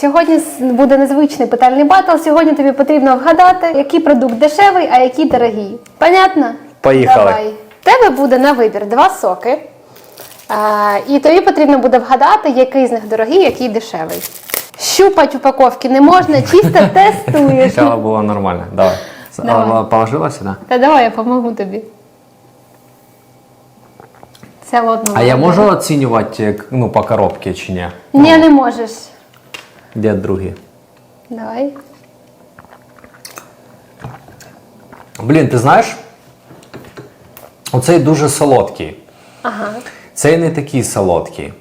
Сьогодні буде незвичний питальний батл. Сьогодні тобі потрібно вгадати, який продукт дешевий, а який дорогий. Понятно? Поїхали. Давай. Тебе буде на вибір два соки. А, і тобі потрібно буде вгадати, який з них дорогий, який дешевий. Щупать упаковки не можна, чисто тестуєш. Сначала было нормально. Давай. Давай. Положила сюда? Та давай я допомогу тобі. Це в одному. А я можу оцінювати ну, по коробці чи ні? Ні, не можеш. Де другі? Давай. Блін, ти знаєш? Оцей дуже солодкий. Ага. Цей не такий солодкий.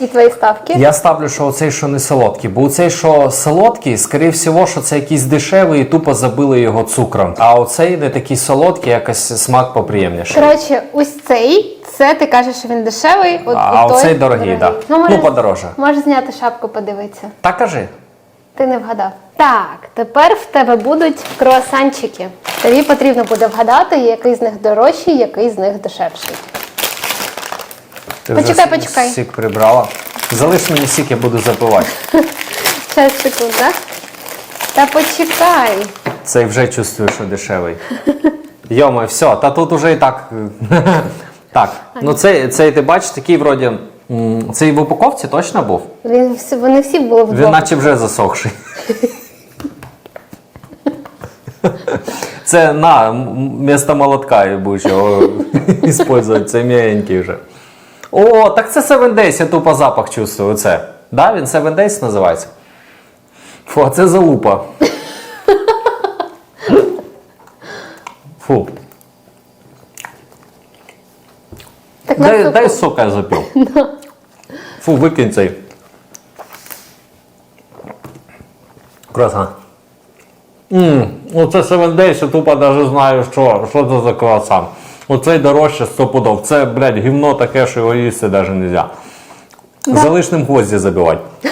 І твої ставки? Я ставлю, що оцей, що не солодкий. Бо оцей, що солодкий, скоріше всього, що це якийсь дешевий і тупо забили його цукром. А оцей не такий солодкий, якось смак поприємніший. Коротше, ось цей, це ти кажеш, що він дешевий. От, А от той оцей дорогий, да. Ну, подорожче. Можеш зняти шапку, подивитися. Та кажи. Ти не вгадав. Так, тепер в тебе будуть круасанчики. Тобі потрібно буде вгадати, який з них дорожчий, який з них дешевший. Ти Почекай, вже почекай. Сік прибрала. Залиш мені сік, я буду запивати. Час секунд, так? Та почекай. Цей вже чувствую, що дешевий. Йома, все, та тут уже і так. так, ну цей, цей ти бачиш, такий вроді. м, Цей в упаковці точно був? Він, всі- вони всі були Він наче вже засохший. Це на м- вместо молотка і будеш його використовувати, це м'ягенький вже. О, так це 7 Days, я тупо запах чувствую. Оце. Да, він 7 Days називається? Фу, а це залупа. Фу. Так на Дай, дай сока я запив. Фу, викинь цей. Круасан. Ммм, оце 7 Days, тупо навіть знаю, що, що це за круасан. Оцей дорожче 100 пудов. Це, блядь, гівно таке, що його їсти навіть не можна. Залишним гвозді забивати.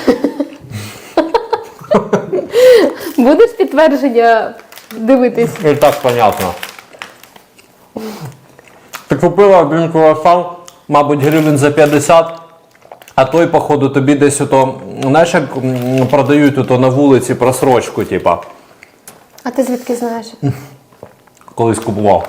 Будеш підтвердження дивитись? І так понятно. Купила один круасан, мабуть, гривень за 50, а той, походу, тобі десь ото, знаєш, як продають ото на вулиці просрочку, типа, А ти звідки знаєш? колись купував.